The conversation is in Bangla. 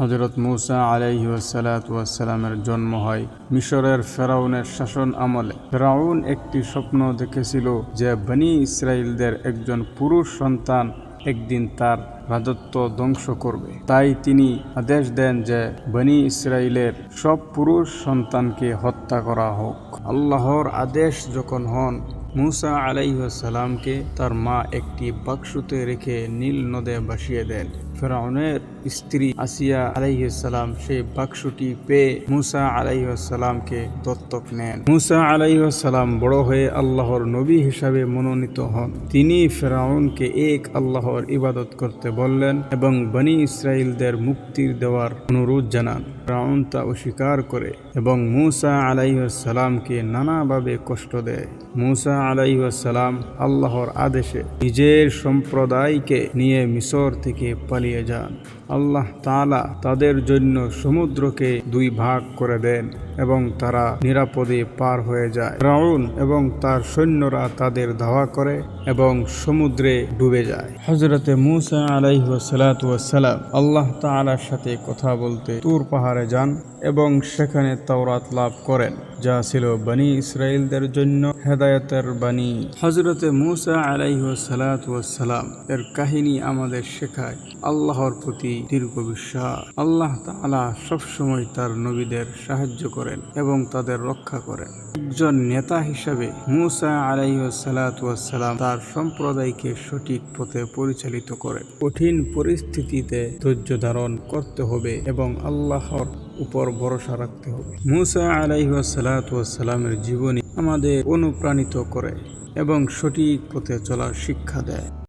হজরত মুসা আলাইসালামের জন্ম হয় মিশরের ফেরাউনের শাসন আমলে। ফেরাউন একটি স্বপ্ন দেখেছিল যে বনি ইসরায়েলদের একজন পুরুষ সন্তান একদিন তার রাজত্ব ধ্বংস করবে। তাই তিনি আদেশ দেন যে বনি ইসরায়েলের সব পুরুষ সন্তানকে হত্যা করা হোক। আল্লাহর আদেশ যখন হন, মুসা আলাইসালামকে তার মা একটি বাক্সুতে রেখে নীল নদে ভাসিয়ে দেন। ফেরাউনের স্ত্রী আসিয়া আলাইসালাম সেই বাক্সটি পেয়ে মুসা আলাইসালামকে দত্তক নেন। মুসা আলাইসালাম বড় হয়ে আল্লাহর নবী হিসাবে মনোনীত হন। তিনি ফেরাউনকে এক আল্লাহর ইবাদত করতে বললেন এবং বনি ইসরায়েলদের মুক্তির দেওয়ার অনুরোধ জানান। ফেরাউন তা অস্বীকার করে এবং মুসা আলাইসালামকে নানাভাবে কষ্ট দেয়। মুসা আলাইসালাম আল্লাহর আদেশে নিজের সম্প্রদায়কে নিয়ে মিশর থেকে পালিয়ে যান। আল্লাহ তাআলা তাদের জন্য সমুদ্রকে দুই ভাগ করে দেন এবং তারা নিরাপদে পার হয়ে যায়। রাউন এবং তার সৈন্যরা তাদের ধাওয়া করে এবং সমুদ্রে ডুবে যায়। হজরতে মুসা আলাইসালাম আল্লাহ তাআলার সাথে কথা বলতে তুর পাহাড়ে যান এবং সেখানে তাওরাত লাভ করেন। যা ছিল বনি ইসরায়েলদের জন্য হেদায়তের বাণী। হজরতে মুসা আলাইসালাম এর কাহিনী আমাদের শেখায় আল্লাহর প্রতি দীর্ঘ বিশ্বাস। আল্লাহ তাআলা সবসময় তার নবীদের সাহায্য করেন এবং তাদের রক্ষা করেন। একজন নেতা হিসাবে মুসা আলাইসালাম তার সম্প্রদায়কে সঠিক পথে পরিচালিত করেন। কঠিন পরিস্থিতিতে ধৈর্য ধারণ করতে হবে এবং আল্লাহর উপর ভরসা রাখতে হবে। মুসা আলাইসালামের জীবনী আমাদের অনুপ্রাণিত করে এবং সঠিক পথে চলার শিক্ষা দেয়।